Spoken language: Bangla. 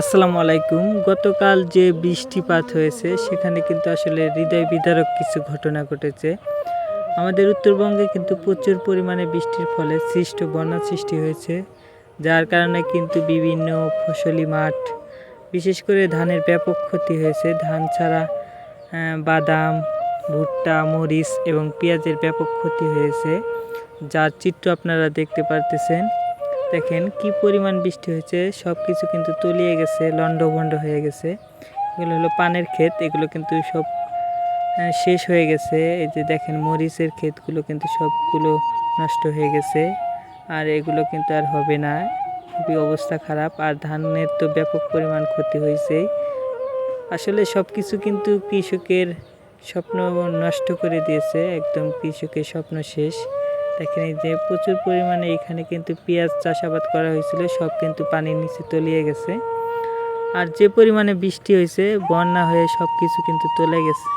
আসসালামু আলাইকুম। গতকাল যে বৃষ্টিপাত হয়েছে, সেখানে কিন্তু আসলে হৃদয় বিদারক কিছু ঘটনা ঘটেছে। আমাদের উত্তরবঙ্গে কিন্তু প্রচুর পরিমাণে বৃষ্টির ফলে সৃষ্ট বন্যা সৃষ্টি হয়েছে, যার কারণে কিন্তু বিভিন্ন ফসলি মাঠ, বিশেষ করে ধানের ব্যাপক ক্ষতি হয়েছে। ধান ছাড়া বাদাম, ভুট্টা, মরিচ এবং পেঁয়াজের ব্যাপক ক্ষতি হয়েছে, যার চিত্র আপনারা দেখতে পারতেছেন। দেখেন কি পরিমাণ বৃষ্টি হয়েছে সব কিছু কিন্তু তলিয়ে গেছে লন্ডভন্ড হয়ে গেছে। এগুলো হলো পানের ক্ষেত, এগুলো কিন্তু সব শেষ হয়ে গেছে। এই যে দেখেন মরিচের ক্ষেতগুলো কিন্তু সবগুলো নষ্ট হয়ে গেছে, আর এগুলো কিন্তু আর হবে না। খুবই অবস্থা খারাপ, আর ধানের তো ব্যাপক পরিমাণ ক্ষতি হয়েছে আসলে সব কিছু কিন্তু কৃষকের স্বপ্ন নষ্ট করে দিয়েছে, একদম কৃষকের স্বপ্ন শেষ। দেখেন যে প্রচুর পরিমাণে এখানে কিন্তু পেঁয়াজ চাষাবাদ করা হয়েছিল, সব কিন্তু পানির নিচে তলিয়ে গেছে। আর যে পরিমাণে বৃষ্টি হয়েছে, বন্যা হয়ে সব কিছু কিন্তু তলে গেছে।